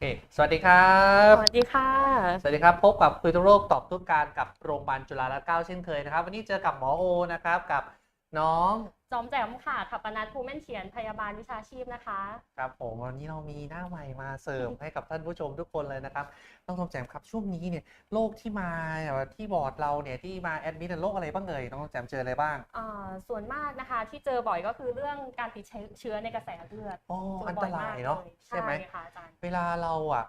เคสวัสดีครับ สวัสดีค่ะ สวัสดีครับ พบกับคุยทุกโรคตอบทุกการกับโรงพยาบาลจุฬาลัตน์เก้าเช่นเคยนะครับ วันนี้เจอกับหมอโอนะครับ กับน้อง จอมแจ่มค่ะถัปปนัทภูเม่นเขียนพยาบาลวิชาชีพนะคะ ครับผมวันนี้เรามีหน้าใหม่มาเสริมให้กับท่านผู้ชมทุกคนเลยนะครับน้องทอมแจมครับช่วงนี้เนี่ยโรคที่มาที่บอร์ดเราเนี่ยที่มาแอดมิดโรคอะไรบ้างเอ่ยน้องทอมแจมเจออะไรบ้างอ่าส่วนมากนะคะที่เจอบ่อยก็คือเรื่องการติดเชื้อในกระแสเลือดอ๋อเจอันบ่ตอยรามายกเนาะลยใช่ไหมค่ะอาจารย์เวลาเราอะ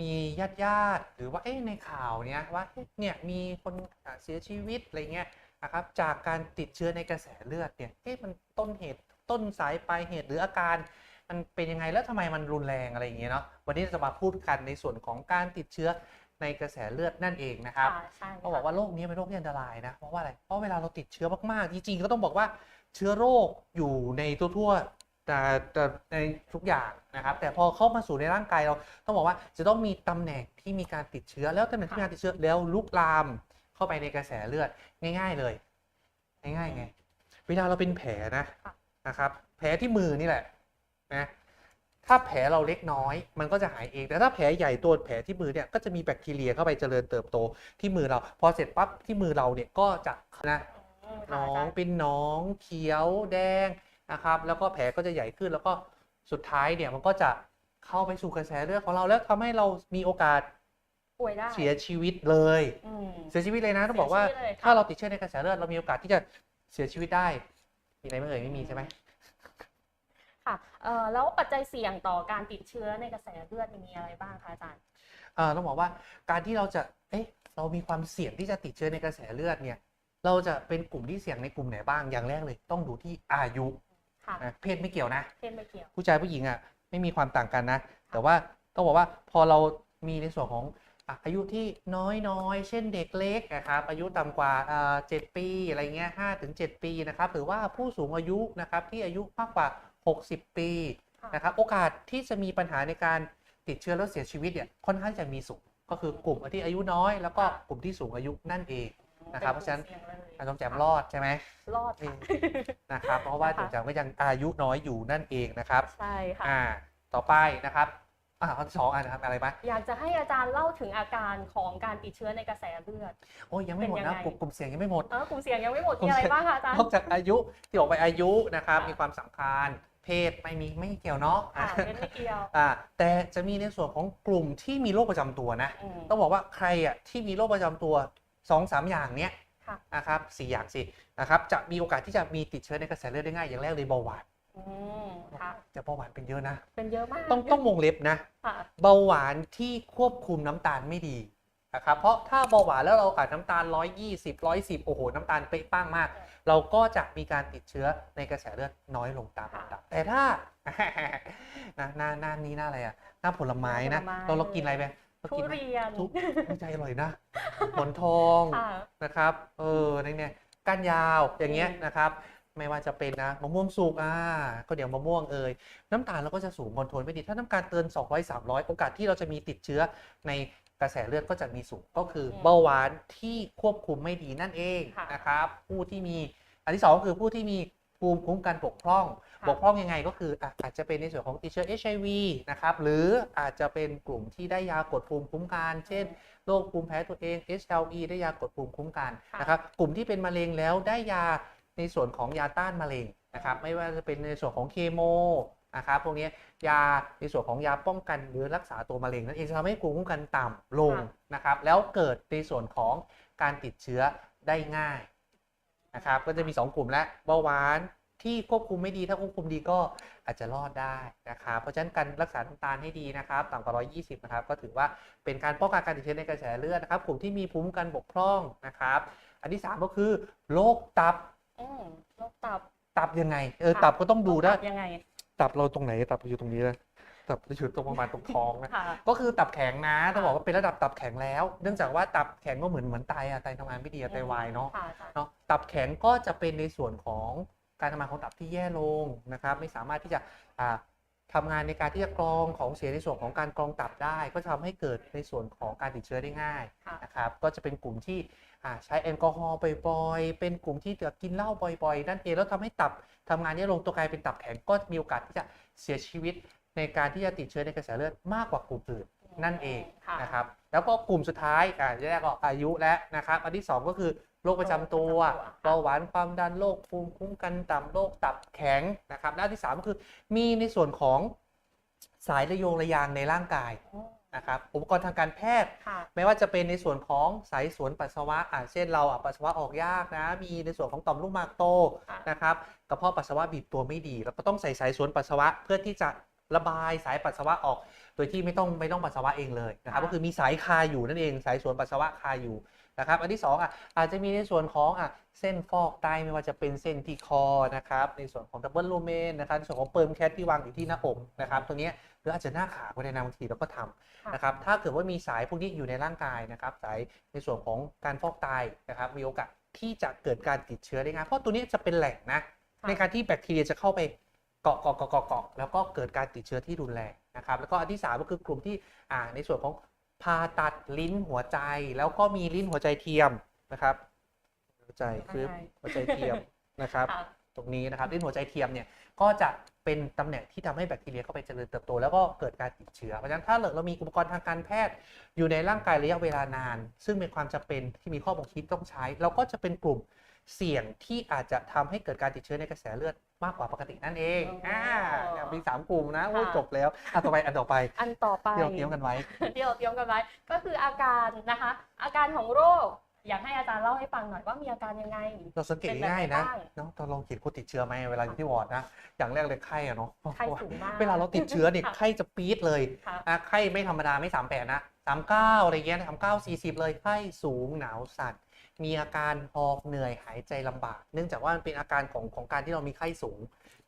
มีญาติญาติๆหรือว่าเอ๊ะในข่าวเนี้ยว่าเอ๊ะเนี่ยมีคนอะเสียชีวิตอะไรเงี้ย นะครับจากการติดเชื้อในกระแสเลือดเนี่ยเอ๊ะมันต้นเหตุต้นสายปลายเหตุหรืออาการ มันเป็นยังไงแล้วทำไมมันรุนแรงอะไรอย่างเงี้ยเนาะวันนี้เราจะมาพูดกันในส่วนของการติดเชื้อในกระแสเลือดนั่นเองนะครับค่ะใช่เขาบอกว่าโรคนี้เป็นโรคที่อันตรายนะเพราะว่าอะไรเพราะเวลาเราติดเชื้อมากๆจริงๆก็ต้องบอกว่าเชื้อโรคอยู่ในทั่วๆแต่แต่ในทุกอย่างนะครับ แต่พอเข้ามาสู่ในร่างกายเราต้องบอกว่าจะต้องมีตำแหน่งที่มีการติดเชื้อแล้วตำแหน่งที่มีการติดเชื้อแล้วลุกลาม เข้าไปในกระแสเลือดง่าย ๆ เลย ง่ายๆไงเวลาเราเป็นแผลนะนะครับ แผลที่มือนี่แหละนะถ้าแผลเราเล็กน้อย มันก็จะหายเอง แต่ถ้าแผลใหญ่ตัวแผลที่มือเนี่ยก็จะมีแบคทีเรียเข้าไปเจริญเติบโตที่มือเรา พอเสร็จปั๊บที่มือเราเนี่ยก็จะนะอืมหนค่ะออางจารย์เป็นหนองเขียวแดงนะครับ แล้วก็แผลก็จะใหญ่ขึ้นแล้วก็สุดท้ายเนี่ยมันก็จะเข้าไปสู่กระแสเลือดของเราแล้วทำให้เรามีโอกาส ป่วยได้เสียชีวิตเลย อืม เสียชีวิตเลยนะต้องบอกว่าเสียชีวิตเลยค่ะ ถ้าเราติดเชื้อในกระแสเลือดเรามีโอกาสที่จะเสียชีวิตได้มีอะไรไหมเอ่ยไม่มีใช่ไหมค่ะเอ่อแล้วปัจจัยเสี่ยงต่อการติดเชื้อในกระแสเลือดมีอะไรบ้างคะอาจารย์ เอ่อต้องบอกว่าการที่เราจะเอ๊ะเรามีความเสี่ยงที่จะติดเชื้อในกระแสเลือดเนี่ย เราจะเป็นกลุ่มที่เสี่ยงในกลุ่มไหนบ้างอย่างแรกเลย ต้องดูที่อายุค่ะนะเพศไม่เกี่ยวนะเพศไม่เกี่ยว ผู้ชายผู้หญิงอะไม่มีความต่างกันนะ แต่ว่าต้องบอกว่าพอเรามีในส่วนของ อะอายุที่น้อยน้อยๆ เช่นเด็กเล็กนะครับอายุต่ำกว่าอ่าเจ็ดปีอะไรเงี้ยห้าถึงเจ็ดปีนะครับหรือว่าผู้สูงอายุนะครับที่อายุมากกว่า 60 ปีค่ะนะครับโอกาสที่จะมีปัญหาในการติดเชื้อแล้วเสียชีวิตเนี่ยค่อนข้างจะมีสูงก็คือกลุ่มที่อายุน้อย แล้วก็กลุ่มที่สูงอายุนั่นเองนะครับเพราะฉะนั้นป็กลุ่มสี่ยงเลยอาจารย์แจมรอดใช่ไหมรอดค่ะนะครับเพราะว่าอาจารย์แจมก็ยังอายุน้อยอยู่นั่นเองนะครับใช่ค่ะอ่าต่อไปนะครับ อ่าข้อที่สองอ่านนะครับอะไรไหมอยากจะให้อาจารย์เล่าถึงอาการของการติดเชื้อในกระแสเลือด โอ้ยยังไม่หมดเป็นยันะงไง กลุ่มกลุ่มเสี่ยงยังไม่หมด เออกลุ่มเสี่ยงยังไม่หมดกลุ่มีมอะไรเสี่ยงบ้างคะอาจารย์ นอกจากอายุที่บอกไปอายุนะครับค่ะ มีความสำคัญ เพศไม่มีไม่เกี่ยวเนาะค่ะเป็นไม่เกี่ยวอ่าแต่จะมีในส่วนของกลุ่มที่มีโรคประจำตัวนะ อืม ต้องบอกว่าใครอะที่มีโรคประจำตัว2อสามอย่างเนี้ยค่ะ นะครับสี่อย่างสินะครับจะมีโอกาสที่จะมีติดเชื้อในกระแสเลือดได้ง่ายอย่างแรกเลยเบาหวาน อืมค่ะ แต่เบาหวานเป็นเยอะนะ เป็นเยอะมากต้องต้องวงเล็บนะ ค่ะ เบาหวานที่ควบคุมน้ำตาลไม่ดีนะครับ เพราะถ้าเบาหวานแล้วเราขาดน้ำตาล 120 110 โอ้โห น้ำตาลเป๊ะป้างมาก เราก็จะมีการติดเชื้อในกระแสเลือดน้อยลงตามลำดับ แต่ถ้านะหน้าหน้านี้หน้าอะไรอะหน้าผลไม้นะ ผลไม้ เราเรากินอะไรไปเราทุกินไหมเรียนทุกใจอร่อยนะผลทอง ค่ะ นะครับ เออในเนี่ยก้านยาว อย่างเงี้ยอืมนะครับ ไม่ว่าจะเป็นนะมะม่วงสุกอ่าก็เดี๋ยวมะม่วงเอ่ยน้ำตาลเราก็จะสูงคอนโทรลไม่ดีถ้าน้ำตาลเกิน 200 300 โอกาสที่เราจะมีติดเชื้อในกระแสเลือดก็จะมีสูงก็คือเบาหวานที่ควบคุมไม่ดีนั่นเองนะครับผู้ที่มีอันที่สองก็คือผู้ที่มีภูมิคุ้มกันบกพร่องค่ะบกพร่องยังไงก็คืออะอาจจะเป็นในส่วนของติดเชื้อ HIV นะครับหรืออาจจะเป็นกลุ่มที่ได้ยากดภูมิคุ้มกัน เช่นโรคภูมิแพ้ตัวเอง HLE ได้ยากดภูมิคุ้มกันค่ะนะครับกลุ่มที่เป็นมะเร็งแล้วได้ยา ในส่วนของยาต้านมะเร็งนะครับไม่ว่าจะเป็นในส่วนของเคโมนะครับพวกนี้ยาในส่วนของยาป้องกันหรือรักษาตัวมะเร็งนั่นเองจะทำให้ภูมิคุ้มกันต่ำลงนะครับ แล้วเกิดในส่วนของการติดเชื้อได้ง่ายนะครับ ก็จะมี 2 กลุ่มและเบาหวานที่ควบคุมไม่ดีถ้าควบคุมดีก็อาจจะรอดได้นะครับ เพราะฉะนั้นการรักษาน้ำตาลให้ดีนะครับต่ำกว่า 120 นะครับ ก็ถือว่าเป็นการป้องกันการติดเชื้อในกระแสเลือดนะครับ กลุ่มที่มีภูมิคุ้มกันบกพร่องนะครับ อันที่ 3 ก็คือโรคตับ อืมโรคตับ ตับยังไง เออ ค่ะ ตับก็ต้องดูโรคนะตับยังไงตับเราตรงไหน ตับอยู่ตรงนี้นะตับอยู่ตรงประมาณตรงท้องนะ ค่ะ ก็คือตับแข็งนะต้องบอกว่าเป็นระดับตับแข็งแล้ว เนื่องจากว่าตับแข็งก็เหมือนเหมือนไตอะไตทำงานไม่ดีอะไตวายเนาะ ค่ะอาจารย์เนาะตับแข็งก็จะเป็นในส่วนของการทำงานของตับที่แย่ลงนะครับ ไม่สามารถที่จะอ่า ทำงานในการที่จะกรองของเสียในส่วนของการกรองตับได้ ก็จะทำให้เกิดในส่วนของการติดเชื้อได้ง่ายค่ะนะครับก็จะเป็นกลุ่มที่อ่าใช้แอลกอฮอล์บ่อยๆ เป็นกลุ่มที่เดี๋ยวกินเหล้าบ่อยๆ นั่นเองแล้วทำให้ตับทำงานแย่ลงตัวกลายเป็นตับแข็งก็มีโอกาสที่จะเสียชีวิตในการที่จะติดเชื้อในกระแสเลือดมากกว่ากลุ่มอื่นนั่นเองค่ะนะครับแล้วก็กลุ่มสุดท้ายอ่าแยกออกอายุและนะครับอันที่สองก็คือ โรคประจำตัวโรคประจำตัวเบาหวานความดันโรคภูมิคุ้มกันต่ำโรคตับแข็งนะครับและอันที่สามก็คือมีในส่วนของสายระโยงระยางในร่างกายอืมนะครับอุปกรณ์ทางการแพทย์ค่ะไม่ว่าจะเป็นในส่วนของสายสวนปัสสาวะอ่าเช่นเราอะปัสสาวะออกยากนะ มีในส่วนของต่อมลูกหมากโตค่ะนะครับกระเพาะปัสสาวะบีบตัวไม่ดี แล้วก็ต้องใส่สายสวนปัสสาวะเพื่อที่จะระบายสายปัสสาวะออก โดยที่ไม่ต้องไม่ต้องปัสสาวะเองเลยนะครับค่ะก็คือมีสายคาอยู่นั่นเอง สายสวนปัสสาวะคาอยู่ นะครับ อันที่สองอะอาจจะมีในส่วนของอะเส้นฟอกไตไม่ว่าจะเป็นเส้นที่คอนะครับ ในส่วนของดับเบิลลูเมนนะครับในส่วนของเปิร์มแคทที่วางอยู่ที่หน้าอกนะครับตรงนี้หรืออาจจะหน้าขาก็ได้นะบางทีเราก็ทำนะครับ ถ้าเกิดว่ามีสายพวกนี้อยู่ในร่างกายนะครับสายในส่วนของการฟอกไตนะครับ มีโอกาสที่จะเกิดการติดเชื้อได้ง่ายเพราะตัวนี้จะเป็นแหล่งนะในการที่แบคทีเรียจะเข้าไปเกาะเกาะเกาะเกาะเกาะแล้วก็เกิดการติดเชื้อที่รุนแรงนะครับ แล้วก็อันที่สามก็คือกลุ่มที่อ่าในส่วนของ ผ่าตัดลิ้นหัวใจแล้วก็มีลิ้นหัวใจเทียมนะครับ หัวใจคือหัวใจเทียมนะครับค่ะตรงนี้นะครับลิ้นหัวใจเทียมเนี่ยก็จะเป็นตำแหน่งที่ทำให้แบคทีเรียเข้าไปเจริญเติบโต แล้วก็เกิดการติดเชื้อเพราะฉะนั้นถ้าเรามีอุปกรณ์ทางการแพทย์อยู่ในร่างกายระยะเวลานาน ซึ่งเป็นความจำเป็นที่มีข้อบ่งชี้ต้องใช้ เราก็จะเป็นกลุ่ม เสี่ยงที่อาจจะทำให้เกิดการติดเชื้อในกระแสเลือดมากกว่าปกตินั่นเองอ๋ออ่อ่าเนี่ยมีสามกลุ่มนะโอ้ยค่ะจบแล้วอะต่อไปอันต่อไป อันต่อไปที่เราเตรียมกันไว้ที่เราเตรียมกันไว้ ก็คืออาการนะคะ อาการของโรคอยากให้อาจารย์เล่าให้ฟังหน่อยว่ามีอาการยังไง เราสังเกตเป็นแบบง่ายๆนะไหนบ้างเนาะตอนเราเห็นคนติดเชื้อไหมเวลาอยู่ที่วอร์ดนะ อย่างแรกเลยไข้อะเนาะไข้สูงมากเวลาเราติดเชื้อเนี่ยค่ะไข้จะปี๊ดเลยค่ะอะไข้ไม่ธรรมดาไม่สามแปดนะสามเก้าอะไรเงี้ยสามเก้าสี่สิบเลยไข้สูงหนาวสั่น มีอาการหอบเหนื่อยหายใจลำบาก เนื่องจากว่ามันเป็นอาการของของการที่เรามีไข้สูง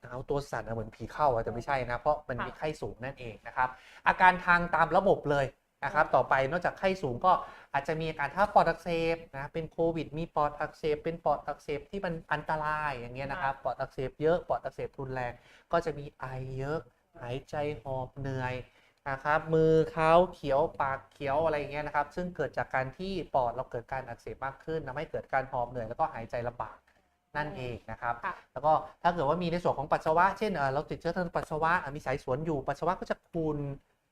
หนาวตัวสั่นเหมือนผีเข้าอะแต่ไม่ใช่นะเพราะมันมีไข้สูงนั่นเองนะครับ อาการทางตามระบบเลยนะครับต่อไปนอกจากไข้สูงก็อาจจะมีอาการถ้าปอดอักเสบนะเป็นโควิด มีปอดอักเสบเป็นปอดอักเสบที่มันอันตรายอย่างเงี้ยนะครับปอดอักเสบเยอะปอดอักเสบรุนแรงก็จะมีไอเยอะหายใจหอบเหนื่อย นะครับมือเท้าเขียวปากเขียวอะไรอย่างเงี้ยนะครับ ซึ่งเกิดจากการที่ปอดเราเกิดการอักเสบมากขึ้นทำให้เกิดการหอบเหนื่อยแล้วก็หายใจลำบากนั่นเองนะครับค่ะแล้วก็ถ้าเกิดว่ามีในส่วนของปัสสาวะ เช่นเอ่อเราติดเชื้อทางปัสสาวะอะมีสายสวนอยู่ปัสสาวะก็จะคูน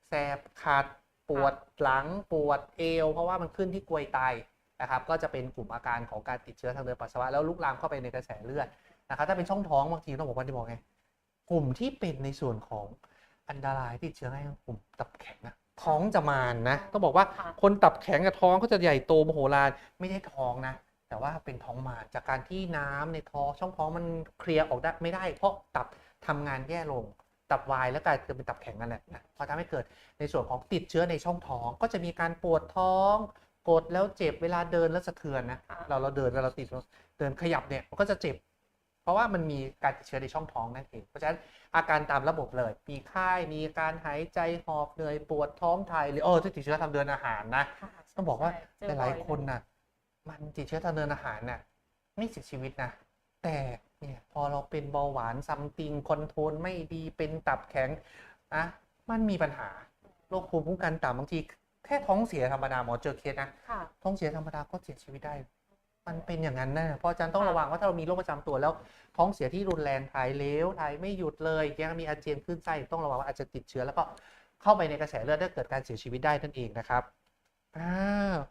แสบขัดปวดหลังปวดเอว เพราะว่ามันขึ้นที่กลวยไตนะครับ ก็จะเป็นกลุ่มอาการของการติดเชื้อทางเดินปัสสาวะแล้วลุกลามเข้าไปในกระแสเลือดนะครับถ้าเป็นช่องท้องบางทีต้องบอกว่าจะบอกไงกลุ่มที่เป็นในส่วนของ อันตรายที่ติดเชื้อง่ายคือกลุ่มตับแข็งนะท้องจะมานนะ ต้องบอกว่าค่ะคนตับแข็งกับท้องก็จะใหญ่โตมโหฬารไม่ได้ท้องนะ แต่ว่าเป็นท้องมารจากการที่น้ำในท้องช่องท้องมันเคลียร์ออกได้ไม่ได้ เพราะตับทำงานแย่ลงตับวายแล้วกลายเป็นตับแข็งนั่นแหละนะพอทำให้เกิดในส่วนของติดเชื้อในช่องท้อง ก็จะมีการปวดท้องกดแล้วเจ็บเวลาเดินแล้วสะเทือนนะค่ะเราเราเดินแล้วเราติดเดินขยับเนี่ยมันก็จะเจ็บ เพราะว่ามันมีการติดเชื้อในช่องท้องนั่นเอง เพราะฉะนั้นอาการตามระบบเลย มีไข้ มีการหายใจหอบเหนื่อยปวดท้องถ่ายหรือเออที่ติดเชื้อทางเดินอาหารนะค่ะต้องบอกว่าใช่เจหลายบ่ๆคนน่ะมันติดเชื้อทางเดินอาหารน่ะไม่เสียชีวิตนะ แต่เนี่ยพอเราเป็นเบาหวานซัมติงคอนโทรลไม่ดีเป็นตับแข็งนะมันมีปัญหาโรคภูมิคุ้มกันต่ำบางทีแค่ท้องเสียธรรมดาหมอเจอเคสนะค่ะท้องเสียธรรมดาก็เสียชีวิตได้ มันเป็นอย่างนั้นนะเพราะอาจารย์ต้องค่ะระวังว่าถ้าเรามีโรคประจำตัวแล้ว ท้องเสียที่รุนแรงถ่ายเหลวถ่ายไม่หยุดเลยยังมีอาเจียนขึ้นไส้ต้องระวังว่าอาจจะติดเชื้อแล้วก็เข้าไปในกระแสเลือดได้เกิดการเสียชีวิตได้นั่นเองนะครับอ่า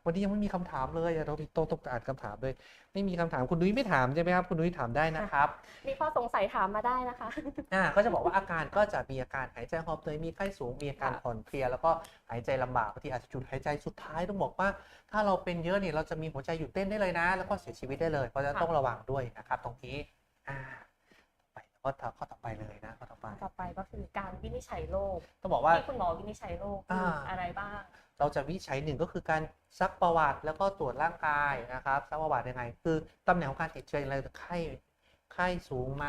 วันนี้ยังไม่มีคำถามเลยอะเรามีโต๊ะต้องอ่านคำถามเลยไม่มีคำถามคุณนุ้ยไม่ถามใช่ไหมครับคุณนุ้ยถามได้นะครับมีข้อสงสัยถามมาได้นะคะอ่าก็จะบอกว่าอาการก็จะมีอาการหายใจหอบเหนื่อยมีไข้สูงมีอาการค่ะอ่อนเพลียแล้วก็หายใจลำบากบางทีอาจจะหยุดหายใจสุดท้ายต้องบอกว่า ถ้าเราเป็นเยอะเนี่ยเราจะมีหัวใจหยุดเต้นได้เลยนะ แล้วก็เสียชีวิตได้เลยเพราะฉะนั้นต้องระวังด้วยนะครับ ตรงนี้อ่าไปข้อต่อข้อต่อไปเลยนะข้อต่อไป ต่อไปก็คือการวินิจฉัยโรคต้องบอกว่าที่คุณหมอวินิจฉัยโรคคืออาอะไรบ้าง เราจะวิจัยหนึ่งก็คือการซักประวัติแล้วก็ตรวจร่างกายนะครับซักประวัติยังไง คือตำแหน่งของการติดเชื้ออะไรไข้ไข้สูงไหม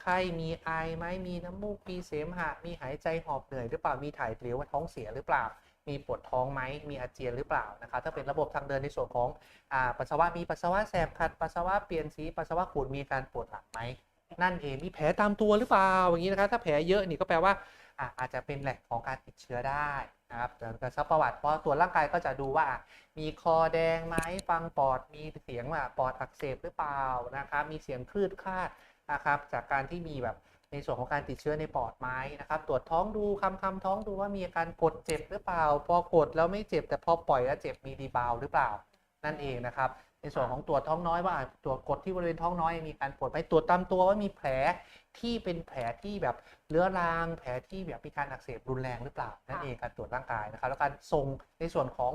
ไข้มีไอไหมมีน้ำมูกมีเสมหะ มีหายใจหอบเหนื่อยหรือเปล่ามีถ่ายเหลวว่าท้องเสียหรือเปล่า มีปวดท้องไหมมีอาเจียนหรือเปล่านะครับถ้าเป็นระบบทางเดินในส่วนของอปัสสาวะมีปัสสาวะแสบขัดปัสสาวะเปลี่ยนสีปัสสาวะขูดมีการปวดหลังไหมนั่นเองมีแผลตามตัวหรือเปล่าอย่างนี้นะครับถ้าแผลเยอะนี่ก็แปลว่าอาจจะเป็นแหล่งของการติดเชื้อได้ นะครับแต่การซักประวัติเพราะตรวจร่างกายก็จะดูว่า มีคอแดงไหมฟังปอดมีเสียงว่าปอดอักเสบหรือเปล่านะครับมีเสียงคลืดคลาดนะครับจากการที่มีแบบในส่วนของการติดเชื้อในปอดไหมนะครับตรวจท้องดูคำคำท้องดูว่ามีอาการกดเจ็บหรือเปล่า พอกดแล้วไม่เจ็บแต่พอปล่อยแล้วเจ็บมีดีบาวหรือเปล่า นั่นเองนะครับในส่วนของตรวจท้องน้อยว่าตรวจกดที่บริเวณท้องน้อยมีการปวดไหมตรวจตามตัวว่ามีแผล ที่เป็นแผลที่แบบเรื้อรังแผลที่แบบมีการอักเสบรุนแรงหรือเปล่านั่นเองการตรวจร่างกายนะครับ แล้วการส่งในส่วนของ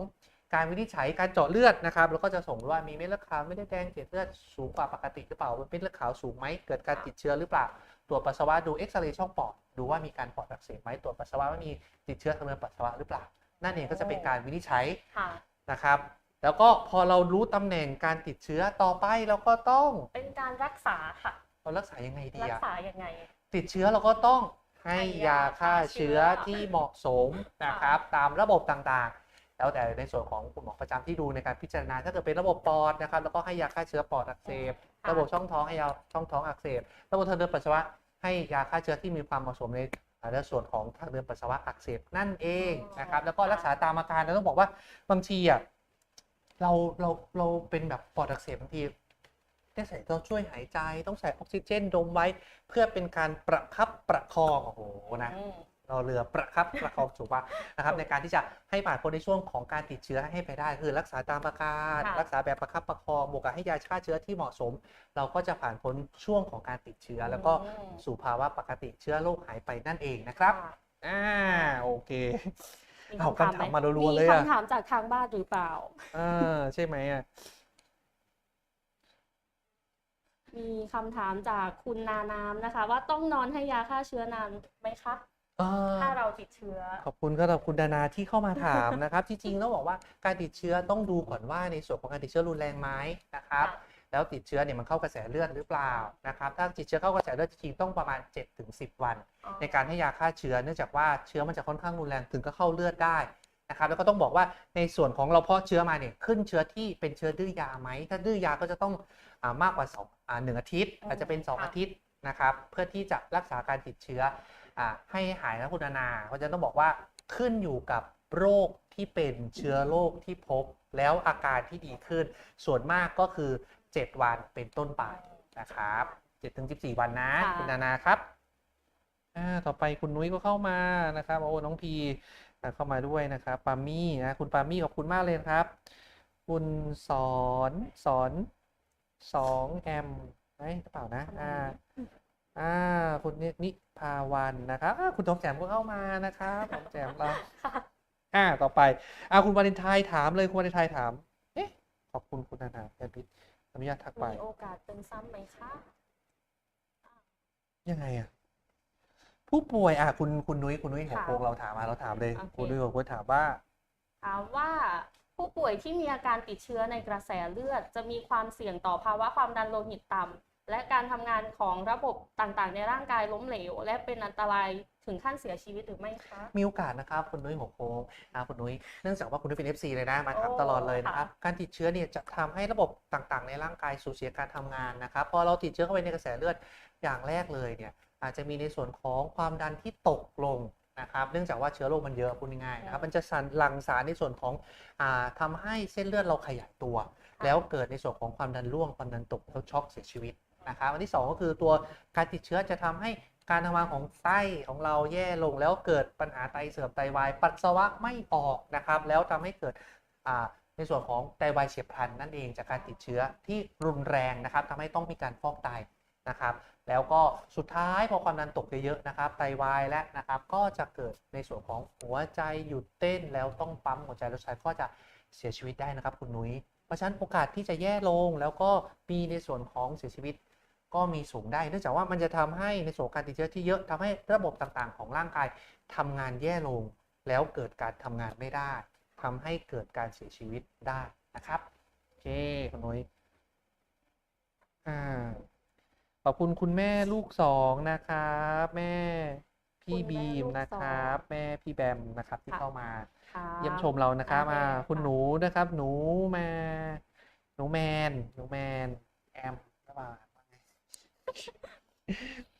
การวินิจฉัยการเจาะเลือดนะครับ แล้วก็จะส่งว่ามีเม็ดเลือดขาวไม่ได้แดงเกล็ดเลือดสูงกว่าปกติหรือเปล่าเม็ดเลือดขาวสูงไหมเกิดการติดเชื้อหรือเปล่าตรวจปัสสาวะดูเอ็กซเรย์ช่องปอดดูว่ามีการปอดอักเสบไหมตรวจปัสสาวะว่ามีติดเชื้อทางเดินปัสสาวะหรือเปล่า นั่นเองก็จะเป็นการวินิจฉัยค่ะนะครับแล้วก็พอเรารู้ตำแหน่งการติดเชื้อต่อไปเราก็ต้องเป็นการรักษาค่ะ เรารักษายังไงดีรักอะษายังไง ติดเชื้อเราก็ต้องให้ให้ยายาฆ่าฆ่าเชื้เชื้ออที่เหมาะสมนะครับ ตามระบบต่างๆ แล้วแต่ในส่วนของคุณหมอประจำที่ดูในการพิจารณาถ้าเกิดเป็นระบบปอดนะครับแล้วก็ให้ยาฆ่าเชื้อปอดอักเสบ ค่ะ ระบบช่องท้องให้ยาช่องท้องอักเสบ ระบบทางเดินปัสสาวะให้ยาฆ่าเชื้อที่มีความเหมาะสมในในส่วนของทางเดินปัสสาวะอักเสบนั่นเองนะครับ แล้วก็รักษาตามอาการเราต้องบอกว่าบางทีอะเราเราเราเป็นแบบปอดอักเสบบางที ได้ใส่ต้องช่วยหายใจต้องใส่ออกซิเจนดมไว้ เพื่อเป็นการประคับประคองโอ้โหนะอืมเราเรือประคับประคองถูกปะนะครับ ในการที่จะให้ผ่านพ้นในช่วงของการติดเชื้อให้ไปได้ คือรักษาตามอาการค่ะรักษาแบบประคับประคองบวกกับให้ยาฆ่าเชื้อที่เหมาะสม เราก็จะผ่านพ้นช่วงของการติดเชื้อ แล้วก็อืมสู่ภาวะปกติเชื้อโรคหายไปนั่นเองนะครับค่ะอ่าโอเคมีเอาคำถามคำถามไหมารัวๆมีเลยอะคำถามจากทางบ้านหรือเปล่าเออใช่ไหมอะ มีคำถามจากคุณนานามนะคะ ว่าต้องนอนให้ยาฆ่าเชื้อนานไหมคะเออถ้าเราติดเชื้อ ขอบคุณก็ขอบคุณดานาที่เข้ามาถามนะครับ จริงๆต้องบอกว่าการติดเชื้อต้องดูก่อนว่าในส่วนของการติดเชื้อรุนแรงไหมนะครับ แล้วติดเชื้อเนี่ยมันเข้ากระแสเลือดหรือเปล่านะครับ ถ้าติดเชื้อเข้ากระแสเลือดจริงๆต้องประมาณ 7-10 วันอ๋อในการให้ยาฆ่าเชื้อเนื่องจากว่าเชื้อมันจะค่อนข้างรุนแรงถึงก็เข้าเลือดได้นะครับแล้วก็ต้องบอกว่าในส่วนของเราเพาะเชื้อมาเนี่ยขึ้นเชื้อที่เป็นเชื้อดื้อยาไหมถ้าดื้อยาก็จะต้องอา มากกว่า2อ่าหนึ่งอาทิตย์ อาจจะเป็น 2 อาทิตย์นะครับ เพื่อที่จะรักษาการติดเชื้ออ่าให้หายนะคุณนานาเพราะฉะนั้นต้องบอกว่าขึ้นอยู่กับโรคที่เป็นเชื้อโรคที่พบแล้วอาการที่ดีขึ้น ส่วนมากก็คือ 7 วันเป็นต้นไปนะครับ7ถึง14 วันนะค่ะคุณนานาครับอ่าต่อไปคุณนุ้ยก็เข้ามานะครับโอ้น้องพีอ่าเข้ามาด้วยนะครับปามี่นะคุณปามี่ขอบคุณมากเลยนะครับ คุณสอนสอน สองแอมไหมหรือเปล่านะ อ่า อ่า คุณนินิพาวันนะครับอ่าคุณทองแจมก็เข้ามานะครับทองแจมเราค่ะอ่า ต่อไป อ่าคุณวาเลนไทน์ถามเลยคุณวาเลนไทน์ถาม เอ๊ะ ขอบคุณคุณนานาแอนพิษอนุญาตทักไปมีโอกาสเป็นซ้ำไหมคะยังไงอะผู้ป่วยอะคุณคุณนุ้ยคุณนุ้ยหัวค่ะโปกเราถามมาเราถามเลยโอเคคุณนุ้ยหัวโปกถามว่า ถามว่า ผู้ป่วยที่มีอาการติดเชื้อในกระแสเลือด จะมีความเสี่ยงต่อภาวะความดันโลหิตต่ำและการทำงานของระบบต่างๆ ในร่างกายล้มเหลว และเป็นอันตรายถึงขั้นเสียชีวิตหรือไม่คะ มีโอกาสนะครับคุณนุ้ยหัวโค้งอ่าคุณนุ้ยเนื่องจากว่าคุณนุ้ยเป็น FC เลยนะมาถามโอ้ตลอดเลยนะครับค่ะการติดเชื้อเนี่ยจะทำให้ระบบต่างๆ ในร่างกายสูญเสียการทำงานนะครับพอเราติดเชื้อเข้าไปในกระแสเลือดอย่างแรกเลยเนี่ยอาจจะมีในส่วนของความดันที่ตกลง นะครับเนื่องจากว่าเชื้อโรคมันเยอะพูดง่ายๆนะครับมันจะสั่นหลั่งสารในส่วนของอ่าทำให้เส้นเลือดเราขยายตัว แล้วเกิดในส่วนของความดันร่วงความดันตกแล้วช็อกเสียชีวิตนะครับอันที่สองก็คือตัวการติดเชื้อจะทำให้การทำงานของไส้ของเราแย่ลงแล้วเกิดปัญหาไตเสื่อมไตวายปัสสาวะไม่ออกนะครับ แล้วทำให้เกิดอ่าในส่วนของไตวายเฉียบพลันนั่นเองจากการติดเชื้อที่รุนแรงนะครับทำให้ต้องมีการฟอกไตนะครับ แล้วก็สุดท้ายพอความดันตกเยอะๆนะครับไตวายและนะครับก็จะเกิดในส่วนของหัวใจหยุดเต้นแล้วต้องปั๊มหัวใจแล้วสุดท้ายก็จะเสียชีวิตได้นะครับคุณนุ้ยเพราะฉะนั้นโอกาสที่จะแย่ลงแล้วก็มีในส่วนของเสียชีวิต ก็มีสูงได้เนื่องจากว่ามันจะทำให้ในส่วนการติดเชื้อที่เยอะทำให้ระบบต่างๆ ของร่างกายทำงานแย่ลง แล้วเกิดการทำงานไม่ได้ทำให้เกิดการเสียชีวิตได้นะครับโอเคคุณนุ้ยอ่า ขอบคุณคุณแม่ลูกสองนะครับ แม่พี่คุณแม่บีมลูกนะสองครับ แม่พี่แบมนะครับที่ค่ะเข้ามาค่ะเยี่ยมชมเรานะครับโอเคอ่าคุณค่ะหนูนะครับ หนูมาหนูแมนหนูแมนแอมหรือเปล่า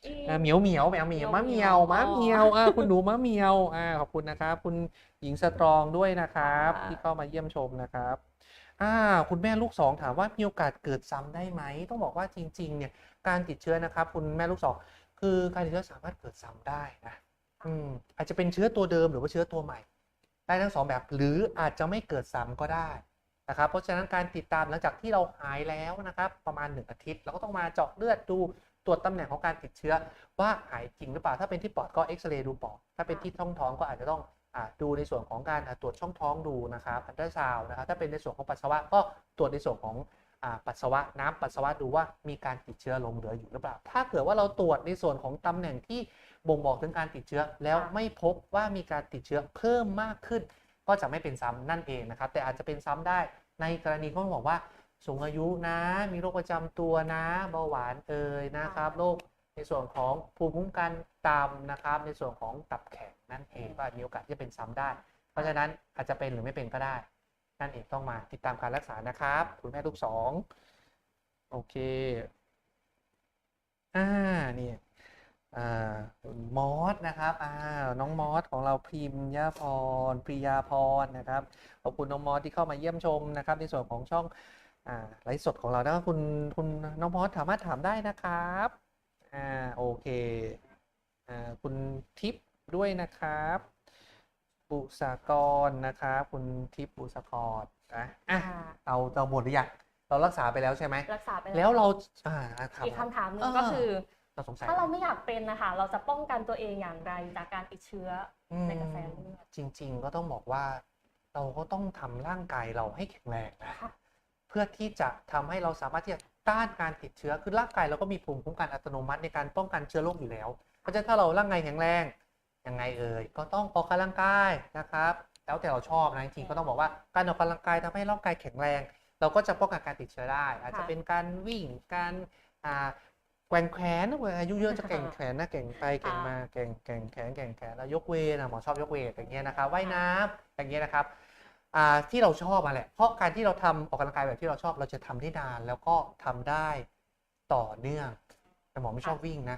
อีอ่าเหมียวเหมียวแมวเหมียวมะเหมียวมะเหมียวอ่าคุณหนูมะเหมียวอ่าขอบคุณนะครับ คุณหญิงสตรองด้วยนะครับ ที่เข้ามาเยี่ยมชมนะครับอ่าคุณแม่ลูกสองถามว่ามีโอกาสเกิดซ้ำได้ไหมต้องบอกว่าจริง ๆ เนี่ย การติดเชื้อนะครับคุณแม่ลูกสองคือการติดเชื้อสามารถเกิดซ้ำได้นะอืมอาจจะเป็นเชื้อตัวเดิมหรือว่าเชื้อตัวใหม่ ได้ทั้งสองแบบ หรืออาจจะไม่เกิดซ้ำก็ได้นะครับ เพราะฉะนั้นการติดตามหลังจากที่เราหายแล้วนะครับ ประมาณ 1 อาทิตย์ เราก็ต้องมาเจาะเลือดดูตรวจตำแหน่งของการติดเชื้อ ว่าหายจริงหรือเปล่าถ้าเป็นที่ปอดก็เอ็กซเรย์ดูปอดถ้าเป็นที่ช่องท้องก็อาจจะต้องอดูในส่วนของการตรวจช่องท้องดูนะครับอันตราซาวนะครับถ้าเป็นในส่วนของปัสสาวะก็ตรวจในส่วนของ ปัสสาวะน้ำปัสสาวะดูว่ามีการติดเชื้อหลงเหลืออยู่หรือเปล่า ถ้าเกิดว่าเราตรวจในส่วนของตำแหน่งที่บ่งบอกถึงการติดเชื้อแล้วไม่พบว่ามีการติดเชื้อเพิ่มมากขึ้น ก็จะไม่เป็นซ้ำนั่นเองนะครับ แต่อาจจะเป็นซ้ำได้ในกรณีที่เขาบอกว่าสูงอายุนะ มีโรคประจำตัวนะเบาหวานเอ่ยนะครับโรคในส่วนของภูมิคุ้มกันต่ำนะครับ ในส่วนของตับแข็งนั่นเองก็อาจมีโอกาสที่จะเป็นซ้ำได้ เพราะฉะนั้นอาจจะเป็นหรือไม่เป็นก็ได้ นั่นเองต้องมาติดตามการรักษานะครับ คุณแม่ลูกสองโอเค อ่านี่อ่ามอสนะครับอ่าน้องมอสของเราพิมยาพรปริยาพรนะครับขอบคุณน้องมอสที่เข้ามาเยี่ยมชมนะครับ ในส่วนของช่องอ่าไลฟ์สดของเรานะครับคุณคุณน้องมอสสามารถถามได้นะครับอ่าโอเคอ่าคุณทิพย์ด้วยนะครับ บุษากรนะครับคุณทิพย์บุษากรนะอะอ่าเราเราหมดหรือยังเรารักษาไปแล้วใช่ไหมรักษาไปแล้วเราอ่าถามอีกคำถามหนึ่เองอก็คือ เราสงสัยถ้าเราไม่อยากเป็นนะคะเราจะป้องกันตัวเองอย่างไรจากการติดเชื้ออืมในกระแสเลือด จริง ๆ ก็ต้องบอกว่า เราก็ต้องทำร่างกายเราให้แข็งแรงนะค่ะ เพื่อที่จะทำให้เราสามารถที่จะต้านการติดเชื้อคือร่างกายเราก็มีภูมิคุ้มกันอัตโนมัติในการป้องกันเชื้อโรคอยู่แล้ว เพราะฉะนั้นถ้าเราร่างกายแข็งแรง ยังไงเอ่ยก็ต้องออกกำลังกายนะครับ แล้วแต่เราชอบนะจริงๆก็ต้องบอกว่าการออกกำลังกายทำให้ร่างกายแข็งแรง เราก็จะป้องกันการติดเชื้อได้ อาจจะเป็นการวิ่งการอ่าแกว่งแขนเว้ยอายุเยอะจะแกว่งแขนนะแกว่งไปแกว่งมาแกว่งแกว่งแขนแกว่งแขนแล้วยกเวทนะหมอชอบยกเวทอย่างเงี้ยนะครับว่ายน้ำอย่างเงี้ยนะครับอ่าที่เราชอบมาแหละเพราะการที่เราทำออกกำลังกายแบบที่เราชอบเราจะทำได้นานแล้วก็ทำได้ต่อเนื่องแต่หมอไม่ชอบวิ่งนะ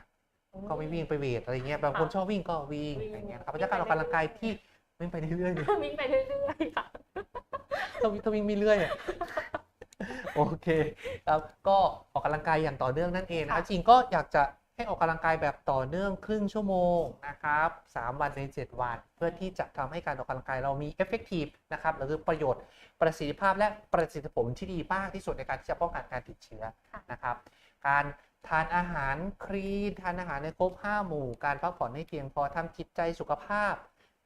ก็ไม่วิ่งไปเวทอะไรเงี้ยบางคนค่ะชอบวิ่งก็วิ่งวิ่งอย่างเงี้ยนะครับเพราะฉะนั้นการออกกำลังกายที่วิ่งไปเรื่อยๆเลยวิ่งไปเรื่อยๆค่ะถ้าวิ่งถ้าวิ่งไม่เรื่อยอะโอเคครับก็ออกกำลังกายอย่างต่อเนื่องนั่นเองนะครับค่ะจริงก็อยากจะให้ออกกำลังกายแบบต่อเนื่องครึ่งชั่วโมงนะครับสามวันใน 7 วัน เพื่อที่จะทำให้การออกกำลังกายเรามีเอฟเฟกตีฟนะครับหรือประโยชน์ประสิทธิภาพและประสิทธิผลที่ดีมากที่สุดในการที่จะป้องกันการติดเชื้อค่ะนะครับ การ ทานอาหารคลีนทานอาหารในครบ 5 หมู่ การพักผ่อนให้เพียงพอทำจิตใจสุขภาพ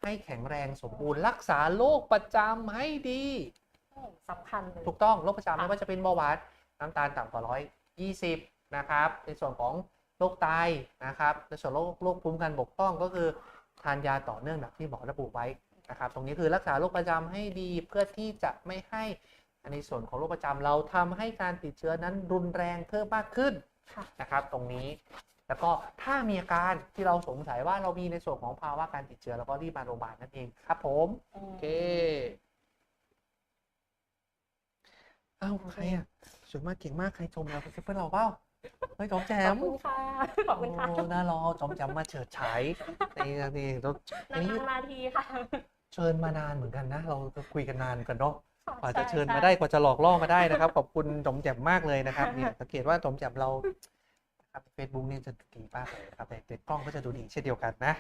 ให้แข็งแรงสมบูรณ์รักษาโรคประจำให้ดี สำคัญเลยถูกต้องโรคประจำค่ะไม่ว่าจะเป็นเบาหวานน้ำตาลต่ำกว่า120นะครับ ในส่วนของโรคไตนะครับในส่วนโรคโรคภูมิคุ้มกันบกพร่องก็คือ ทานยาต่อเนื่องแบบที่หมอระบุไว้นะครับ ตรงนี้คือรักษาโรคประจำให้ดีเพื่อที่จะไม่ให้ในส่วนของโรคประจำเราทำให้การติดเชื้อนั้นรุนแรงเพิ่มมากขึ้นค่ะ นะครับตรงนี้ แล้วก็ถ้ามีอาการที่เราสงสัยว่าเรามีในส่วนของภาวะการติดเชื้อเราก็รีบมาโรงพยาบาลนั่นเองครับผมอืมโอเคเอ้าใครอะสวยมากเก่งมากใครชมเราเป็นเพื่อนเราเปล่าเฮ้ยจอมแจขอมบคุณค่ะขอบคุณค่ะโอ้น่ารอจอมแจมมาเฉิดฉายนี่นี่เราอันนี้นานๆนาทีค่ะ เชิญมานานเหมือนกันนะ เราคุยกันนานกันเนาะ กว่าจะใเชิญมาได้กว่าจะหลอกล่อมาได้นะครับ ขอบคุณจอมแจมมากเลยนะครับเนี่ยสังเกตว่าจอมแจมเราครับเฟซบุ๊กเนี่ยจะดูดีมากเลยนะครับแต่แต่กล้องก็จะดูดีเช่นเดียวกันนะ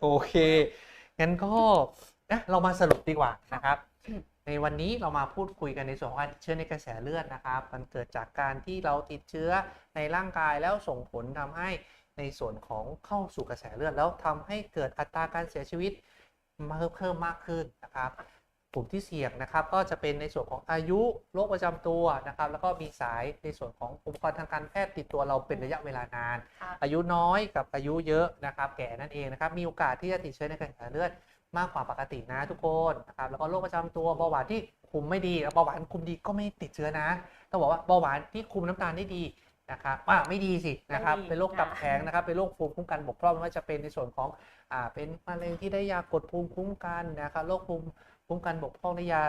โอเค งั้นก็นะเรามาสรุปดีกว่านะครับ ในวันนี้เรามาพูดคุยกันในส่วนของการติดเชื้อในกระแสเลือดนะครับ มันเกิดจากการที่เราติดเชื้อในร่างกายแล้วส่งผลทำให้ในส่วนของเข้าสู่กระแสเลือด แล้วทำให้เกิดอัตราการเสียชีวิตมากเพิ่มมากขึ้นนะครับ กลุ่มที่เสี่ยงนะครับ ก็จะเป็นในส่วนของอายุโรคประจำตัวนะครับ แล้วก็มีสายในส่วนของอุปกรณ์ทางการแพทย์ติดตัวเราเป็นระยะเวลานานค่ะอายุน้อยกับอายุเยอะนะครับ แก่นั่นเองนะครับ มีโอกาสที่จะติดเชื้อในกระแสเลือดมากกว่าปกตินะทุกคนนะครับแล้วก็โรคประจำตัวเบาหวานที่คุมไม่ดีแล้วเบาหวานคุมดีก็ไม่ติดเชื้อนะต้องบอกว่าเบาหวานที่คุมน้ำตาลได้ดีนะครับอ่าไม่ดีสินะครับไม่ดีเป็นโรคตับค่ะแข็งนะครับเป็นโรคภูมิคุ้มกันบกพร่องไม่ว่าจะเป็นในส่วนของอ่าเป็นมะเร็งที่ได้ยากดภูมิคุ้มกันนะครับโรคภูมิ คุ้มกันบกพร่องได้ยา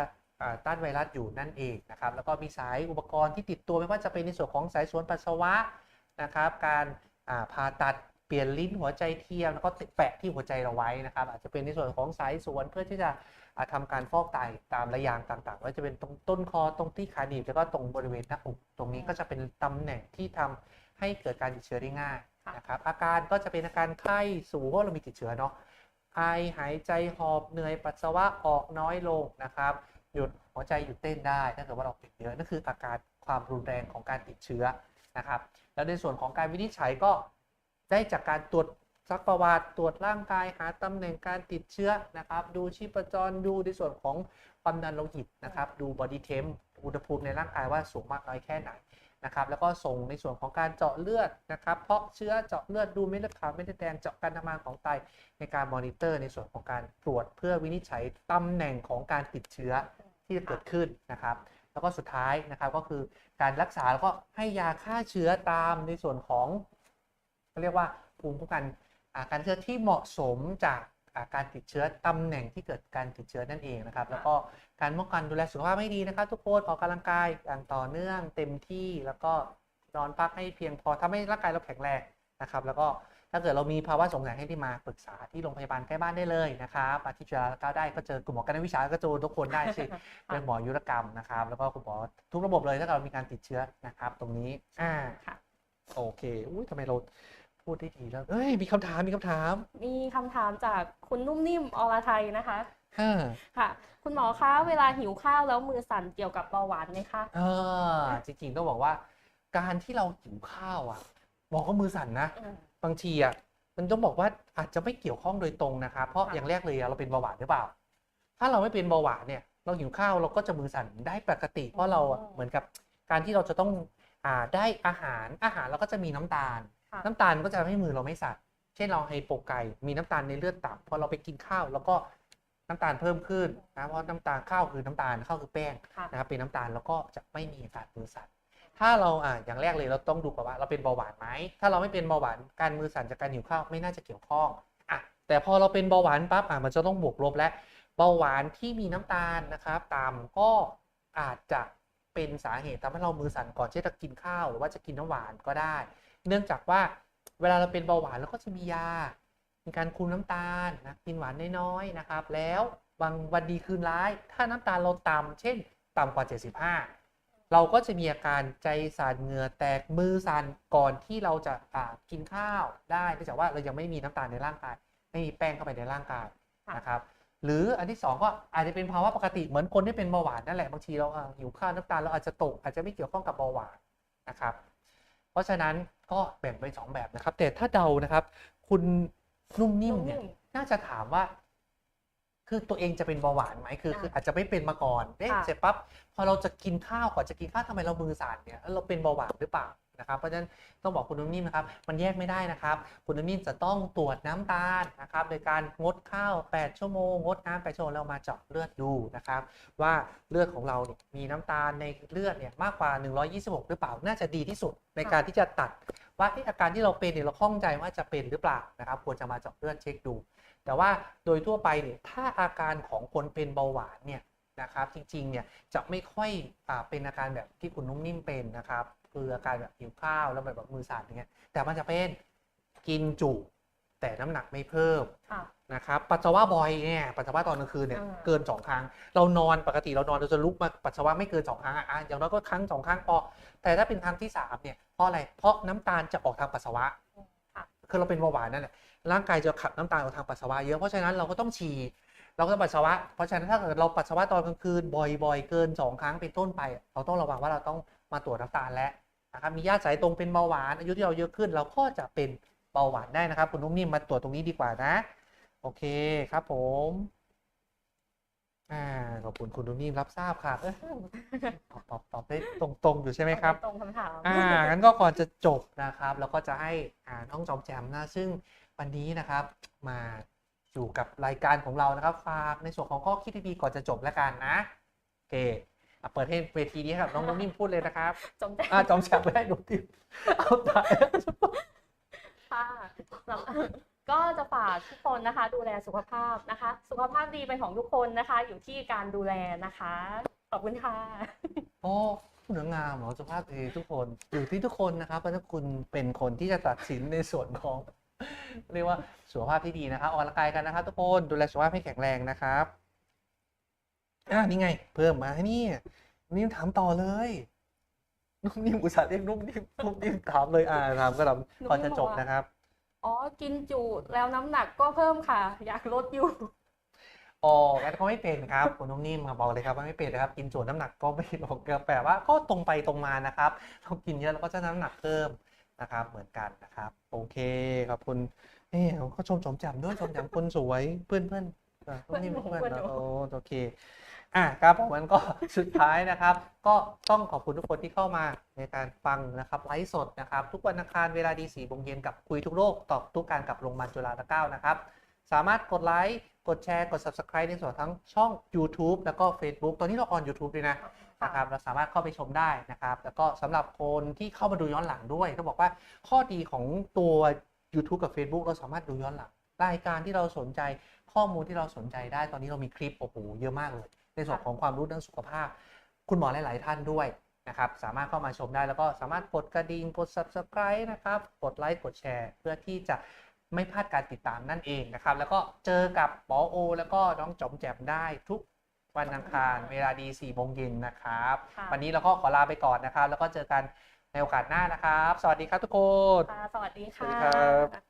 ต้านไวรัสอยู่นั่นเองนะครับแล้วก็มีสายอุปกรณ์ที่ติดตัวไม่ว่าจะเป็นในส่วนของสายสวนปัสสาวะนะครับการาผ่าตัดเปลี่ยนลิ้นหัวใจเทียมแล้วก็แปะที่หัวใจเราไว้นะครับ อาจจะเป็นในส่วนของสายสวนเพื่อที่จะทำาการฟอกไตตามระยางต่างๆว่าจะเป็นตรงต้นคอตรงที่ขาหนีบแล้วก็ตรงบริเวณหน้าอกตรงนี้ก็จะเป็นตำแหน่งที่ทำให้เกิดการติดเชื้อได้ง่ายนะครับอาการก็จะเป็นอาการไข้สูงเพราะเรามีติดเชื้อเนาะ ไอหายใจหอบเหนื่อยปัสสาวะออกน้อยลงนะครับ หยุดหัวใจหยุดเต้นได้ ถ้าเกิดว่าเราติดเยอะนั่นคืออาการความรุนแรงของการติดเชื้อนะครับ แล้วในส่วนของการวินิจฉัยก็ได้จากการตรวจซักประวัติตรวจร่างกายหาตำแหน่งการติดเชื้อนะครับ ดูชีพจรดูในส่วนของความดันโลหิตนะครับ ดูบอดี้เทมอุณหภูมิในร่างกายว่าสูงมากน้อยแค่ไหน นะครับแล้วก็ส่งในส่วนของการเจาะเลือดนะครับ เพาะเชื้อเจาะเลือดดูเม็ดเลือดขาวเม็ดเลือดแดงเจาะการทำงานของไตในการมอนิเตอร์ ในส่วนของการตรวจเพื่อวินิจฉัยตำแหน่งของการติดเชื้อที่จะเกิดขึ้นนะครับ แล้วก็สุดท้ายนะครับก็คือการรักษาแล้วก็ให้ยาฆ่าเชื้อตามในส่วนของเขาเรียกว่าภูมิคุ้มกันอาการเชื้อที่เหมาะสมจาก การติดเชื้อตำแหน่งที่เกิดการติดเชื้อนั่นเองนะครับ แล้วก็การป้องกันดูแลสุขภาพให้ดีนะครับ ทุกคนออกกำลังกายอย่างต่อเนื่องเต็มที่แล้วก็นอนพักให้เพียงพอทำให้ร่างกายเราแข็งแรงนะครับ แล้วก็ถ้าเกิดเรามีภาวะสงสัยให้ที่มาปรึกษาที่โรงพยาบาลใกล้บ้านได้เลยนะครับอาทิตย์จุฬาลงกรณ์ได้ก็เจอกลุ่มหมอการวิชาก็เจอทุกคนได้สิเรื่องหมอยุรกรรมนะครับ แล้วก็คุณหมอทุกระบบเลยถ้าเรามีการติดเชื้อนะครับ ตรงนี้อ่าค่ะโอเคอุ้ยทำไมเรา พูดได้ดีแล้วเอ้ยมีคำถามมีคำถามมีคำถามจากคุณนุ่มนิ่มอรไทยนะคะฮ่าค่ะ คุณหมอคะเวลาหิวข้าวแล้วมือสั่นเกี่ยวกับเบาหวานไหมคะ อ่าจริงๆต้องบอกว่า การที่เราหิวข้าวอะบอกก็มือสั่นนะ อืม บางทีอะมันต้องบอกว่าอาจจะไม่เกี่ยวข้องโดยตรงนะครับเพราะค่ะ อย่างแรกเลยอะเราเป็นเบาหวานหรือเปล่า ถ้าเราไม่เป็นเบาหวานเนี่ย เราหิวข้าวเราก็จะมือสั่นได้ปกติ เพราะเราอะเหมือนกับการที่เราจะต้องอ่าได้อาหารอาหารเราก็จะมีน้ำตาลค่ะ น้ำตาลก็จะทำให้มือเราไม่สั่นเช่นเราไฮโปไกมีน้ำตาลในเลือดต่ำพอเราไปกินข้าว แล้วก็น้ำตาลเพิ่มขึ้นนะเพราะน้ำตาลข้าวคือน้ำตาลข้าวคือแป้งค่ะนะครับเป็นน้ำตาลแล้วก็จะไม่มีอาการมือสั่นถ้าเราอ่าอย่างแรกเลยเราต้องดูก่อนว่าเราเป็นเบาหวานไหมถ้าเราไม่เป็นเบาหวานการมือสั่นจากการหิวข้าวไม่น่าจะเกี่ยวข้องอะแต่พอเราเป็นเบาหวานปั๊บอะมันจะต้องบวกลบและเบาหวานที่มีน้ำตาลนะครับต่ำก็อาจจะเป็นสาเหตุทำให้เรามือสั่นก่อนที่จะกินข้าว หรือว่าจะกินน้ำหวานก็ได้ เนื่องจากว่าเวลาเราเป็นเบาหวานเราก็จะมียามีการคุมน้ำตาลนะกินหวานน้อยๆนะครับ แล้วบางวันดีคืนร้าย ถ้าน้ำตาลเราต่ำเช่น ต่ำกว่า 75 เราก็จะมีอาการใจสั่นเหงื่อแตกมือสั่นก่อนที่เราจะกินข้าวได้เนื่องจากว่าเรายังไม่มีน้ำตาลในร่างกาย ไม่มีแป้งเข้าไปในร่างกายนะครับหรืออันที่สองก็อาจจะเป็นภาวะปกติเหมือนคนที่เป็นเบาหวานนั่นแหละบางทีเราอ่าหิวข้าวน้ำตาลเราอาจจะตกอาจจะไม่เกี่ยวข้องกับเบาหวานนะครับ เพราะฉะนั้นก็แบ่งเป็นสองแบบนะครับ แต่ถ้าเดานะครับ คุณนุ่มนิ่มเนี่ยนุ่มน่าจะถามว่า คือตัวเองจะเป็นเบาหวานไหมคืออ่าคืออาจจะไม่เป็นมาก่อนเอ๊ะค่ะเสร็จปั๊บพอเราจะกินข้าวก่อนจะกินข้าวทำไมเรามือสั่นเนี่ยแล้วเราเป็นเบาหวานหรือเปล่า นะครับเพราะฉะนั้นต้องบอกคุณนุ่มนิ่มนะครับมันแยกไม่ได้นะครับ คุณนุ่มนิ่มจะต้องตรวจน้ำตาลนะครับโดยการงดข้าว 8 ชั่วโมงงดน้ำ8ชั่วโมงแล้วมาเจาะเลือดดูนะครับว่าเลือดของเราเนี่ยมีน้ำตาลในเลือดเนี่ยมากกว่า 126 หรือเปล่าน่าจะดีที่สุด ในการที่จะตัดว่าอาการที่เราเป็นเนี่ยเราข้องใจว่าจะเป็นหรือเปล่านะครับควรจะมาเจาะเลือดเช็คดู แต่ว่าโดยทั่วไปเนี่ยถ้าอาการของคนเป็นเบาหวานเนี่ยนะครับจริงๆเนี่ยจะไม่ค่อยอเป็นอาการแบบที่คุณนุ่มนิ่มเป็นนะครับ คืออาการแบบหิวข้าวแล้วแบบมือสั่นอย่างเงี้ยแต่มันจะเป็นกินจุ แต่น้ำหนักไม่เพิ่มค่ะนะครับปัสสาวะบ่อยเนี่ยปัสสาวะตอนกลางคืนเนี่ยอ่าเกินสองครั้ง เรานอนปกติเรานอนเราจะลุกมาปัสสาวะไม่เกินสองครั้งอะอะอย่างน้อยก็ครั้งสองครั้งพอแต่ถ้าเป็นครั้งที่สามเนี่ยเพราะอะไรเพราะน้ำตาลจะออกทางปัสสาวะค่ะคือเราเป็นเบาหวานนั่นแหละร่างกายจะขับน้ำตาลออกทางปัสสาวะเยอะเพราะฉะนั้นเราก็ต้องฉี่เราก็ต้องปัสสาวะ เพราะฉะนั้นถ้าเกิดเราปัสสาวะตอนกลางคืนบ่อยๆ เกินสองครั้งเป็นต้นไป เราต้องระวังว่าเราต้อง มาตรวจน้ำตาลแล้วนะครับมีญาติสายตรงเป็นเบาหวานอายุที่เราเยอะขึ้น เราก็จะเป็นเบาหวานได้นะครับ คุณนุ่มนิ่มมาตรวจตรงนี้ดีกว่านะ โอเคครับผมอ่าขอบคุณคุณนุ่มนิ่มรับทราบค่ะเอ้ยตอบตอบตอบได้ตรงๆอยู่ใช่ไหมครับตรงคำถามอ่างั้นก็ก่อนจะจบนะครับ แล้วก็จะให้อ่าน้องจอมแจมนะซึ่งวันนี้นะครับมาอยู่กับรายการของเรานะครับ ฝากในส่วนของข้อคิดดีๆก่อนจะจบแล้วกันนะโอเคอะ เปิดให้เวทีนี้ให้กับน้องนุ่มนิ่มพูดเลยนะครับจมแจ้อ่าจอมแจมไม่ให้นุ่มนิ่มเอาตายค่ะสำก็จะฝากทุกคนนะคะ ดูแลสุขภาพนะคะ สุขภาพดีเป็นของทุกคนนะคะ อยู่ที่การดูแลนะคะ ขอบคุณค่ะโอ้คุณงามเหรอสุภาพดีทุกคนอยู่ที่ทุกคนนะครับเพราะถ้าคุณเป็นคนที่จะตัดสินในส่วนของ เรียกว่าสุขภาพที่ดีนะครับออกกำลังกายกันนะครับทุกคนดูแลสุขภาพให้แข็งแรงนะครับ อ่านี่ไง เพิ่มมาให้นี่นี่ถามต่อเลยนุ่มนิ่มอุตส่าห์เรียกนุ่มนิ่มนุ่มนิ่มถามเลยอ่าถามก็ถามนุ่มนิ่มก่อนจะจบบอกว่านะครับ อ๋อ กินจุแล้วน้ำหนักก็เพิ่มค่ะ อยากลดอยู่อ๋องั้นก็ไม่เป็นครับคุณนุ่มนิ่มครับบอกเลยครับว่าไม่เป็นนะครับ กินส่วนน้ำหนักก็ไม่ลงครับแปลว่าก็ตรงไปตรงมานะครับเรากินเยอะเราก็จะน้ำหนักเพิ่มนะครับ เหมือนกันนะครับ โอเคขอบคุณนี่เขาชมชมแจ่มด้วยชมแจ่มคนสวยเพื่อนเพื่อนเออนุ่มนิ่มเพื่เพื่ออนนหนูนะโอ้โอเค อะครับผมมันก็สุดท้ายนะครับ ก็ต้องขอบคุณทุกคนที่เข้ามาในการฟังนะครับไลฟ์สดนะครับ ทุกวันอังคารเวลาดีสี่โมงเย็นกับคุยทุกโรคตอบทุกการกับโรงพยาบาลจุฬาลงกรณ์นะครับ สามารถกดไลค์กดแชร์กด subscribe ในส่วนทั้งช่อง YouTube แล้วก็ Facebook ตอนนี้เราออน YouTube ด้วยนะนะครับเราสามารถเข้าไปชมได้นะครับ แล้วก็สำหรับคนที่เข้ามาดูย้อนหลังด้วยต้องบอกว่าข้อดีของตัว YouTube กับ Facebook เราสามารถดูย้อนหลังรายการที่เราสนใจข้อมูลที่เราสนใจได้ตอนนี้เรามีคลิปโอ้โหเยอะมากเลย ในส่วนของความรู้เรื่องสุขภาพ คุณหมอหลาย ๆ ท่านด้วยนะครับสามารถเข้ามาชมได้แล้วก็สามารถกดกระดิ่งกด subscribe นะครับกดไลค์กดแชร์เพื่อที่จะไม่พลาดการติดตามนั่นเองนะครับ แล้วก็เจอกับปอโอ แล้วก็น้องจอมแจมได้ทุกวันอังคารเวลาดี4โมงเย็นนะครับค่ะวันนี้เราก็ขอลาไปก่อนนะครับ แล้วก็เจอกันในโอกาสหน้านะครับ สวัสดีครับทุกคนค่ะสวัสดีสวัสค่ะดีครับ